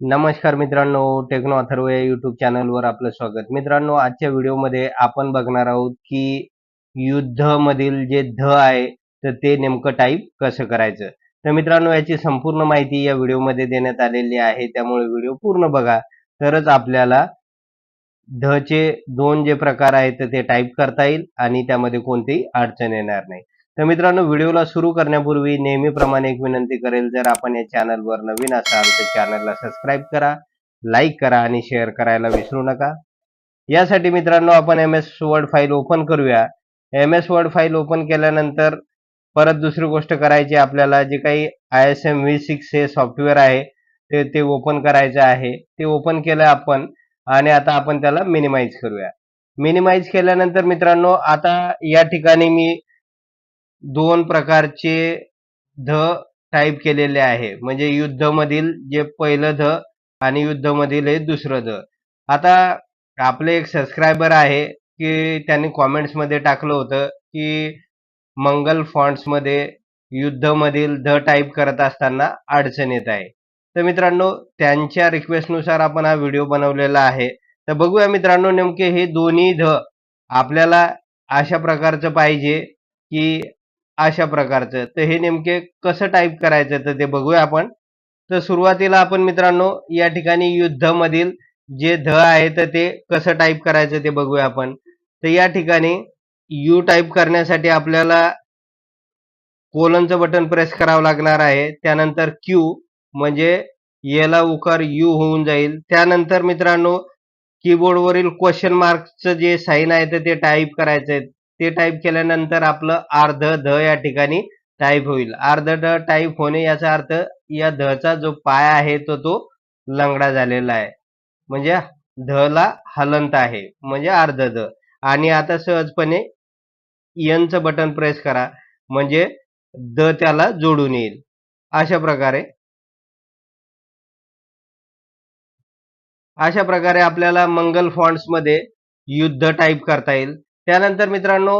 नमस्कार मित्रांनो टेक्नो अथर्व या युट्यूब चॅनलवर आपलं स्वागत. मित्रांनो आजच्या व्हिडिओमध्ये आपण बघणार आहोत की युद्धमधील जे ध आहे तर ते नेमकं टाईप कसं करायचं? तर मित्रांनो याची संपूर्ण माहिती या व्हिडिओमध्ये देण्यात आलेली आहे. त्यामुळे व्हिडिओ पूर्ण बघा. तरच आपल्याला ध चे दोन जे प्रकार आहेत ते टाईप करता येईल आणि त्यामध्ये कोणतीही अडचण येणार नाही. तर मित्रांनो व्हिडिओला सुरू करण्यापूर्वी नेहमीप्रमाणे एक विनंती करेल जर आपण या चॅनलवर नवीन असाल तर चॅनलला सबस्क्राईब करा लाईक करा आणि शेअर करायला विसरू नका. यासाठी मित्रांनो आपण M S Word file open करूया. M S Word file open केल्यानंतर परत दुसरी गोष्ट करायची आपल्याला जे काही I S M V six हे सॉफ्टवेअर आहे ते ते ओपन करायचं आहे. ते ओपन केलं आपण आणि आता आपण त्याला मिनिमाइज करूया. मिनिमाइज केल्यानंतर मित्रांनो आता या ठिकाणी मी दोन प्रकारचे ध टाईप केलेले आहे. म्हणजे युद्धमधील जे पहिलं ध आणि युद्धमधील हे दुसरं ध. आता आपले एक सबस्क्रायबर आहे की त्यांनी कॉमेंट्समध्ये टाकलं होतं की मंगल फॉन्ट्समध्ये युद्धमधील ध टाईप करत असताना अडचण येत आहे. तर मित्रांनो त्यांच्या रिक्वेस्टनुसार आपण हा व्हिडिओ बनवलेला आहे. तर बघूया मित्रांनो नेमके हे दोन्ही ध आपल्याला अशा प्रकारचं पाहिजे की अशा प्रकारचं. तर हे नेमके कसं टाईप करायचं तर ते बघूया आपण. तर सुरुवातीला आपण मित्रांनो या ठिकाणी युद्धमधील जे ध आहे तर ते कसं टाईप करायचं ते बघूया आपण. तर या ठिकाणी यू टाईप करण्यासाठी आपल्याला कोलनचं बटन प्रेस करावं लागणार आहे. त्यानंतर क्यू म्हणजे याला उकार यू होऊन जाईल. त्यानंतर मित्रांनो कीबोर्डवरील क्वेश्चन मार्कचं जे साईन आहे तर ते टाईप करायचं आहे ते टाईप केल्यानंतर आपलं अर्ध ध या ठिकाणी टाईप होईल. अर्ध ध टाईप होणे याचा अर्थ या धचा जो पाय आहे तो तो लंगडा झालेला आहे. म्हणजे ध ला हलंत आहे. म्हणजे अर्ध ध. आणि आता सहजपणे यनचं बटन प्रेस करा. म्हणजे द त्याला जोडून येईल. अशा प्रकारे. अशा प्रकारे आपल्याला मंगलमध्ये युद्ध टाईप करता येईल. त्यानंतर मित्रांनो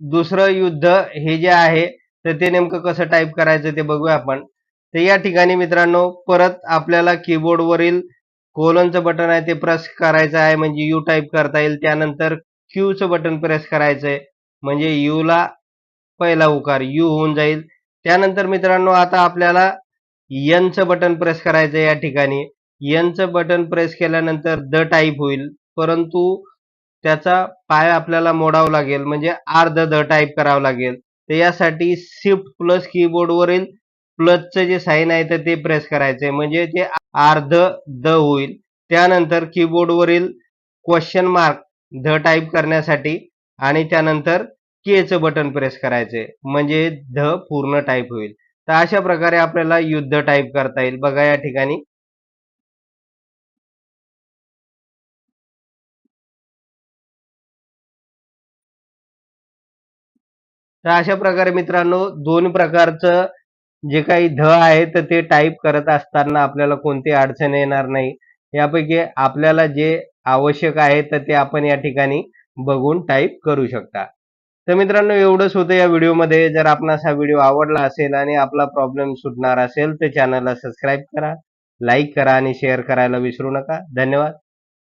दुसरं युद्ध हे जे आहे तर ते नेमकं कसं टाईप करायचं ते बघूया आपण. तर या ठिकाणी मित्रांनो परत आपल्याला कीबोर्डवरील कोलनचं बटन आहे ते प्रेस करायचं आहे म्हणजे यू टाईप करता येईल. त्यानंतर क्यूचं बटन प्रेस करायचं आहे म्हणजे यूला पहिला उकार यू होऊन जाईल. त्यानंतर मित्रांनो आता आपल्याला यनचं बटन प्रेस करायचं या ठिकाणी. यनचं बटन प्रेस केल्यानंतर द टाईप होईल परंतु त्याचा पाय आपल्याला मोडावं लागेल म्हणजे अर्ध द टाईप करावं लागेल. तर यासाठी शिफ्ट प्लस कीबोर्डवरील प्लसचं जे साईन आहे तर ते प्रेस करायचंय. म्हणजे ते अर्ध द होईल त्यानंतर कीबोर्डवरील क्वेश्चन मार्क ध टाईप करण्यासाठी आणि त्यानंतर केचं बटन प्रेस करायचंय. म्हणजे ध पूर्ण टाईप होईल. तर अशा प्रकारे आपल्याला युद्ध टाईप करता येईल. बघा या ठिकाणी. तर अशा प्रकारे मित्रांनो दोन प्रकारचं जे काही ध आहे तर ते टाईप करत असताना आपल्याला कोणती अडचण येणार नाही. यापैकी आपल्याला जे आवश्यक आहे तर ते आपण या ठिकाणी बघून टाईप करू शकता. तर मित्रांनो एवढंच होतं या व्हिडिओमध्ये. जर आपणास हा व्हिडिओ आवडला असेल आणि आपला प्रॉब्लेम सुटणार असेल तर चॅनलला सबस्क्राईब करा लाईक करा आणि शेअर करायला विसरू नका. धन्यवाद.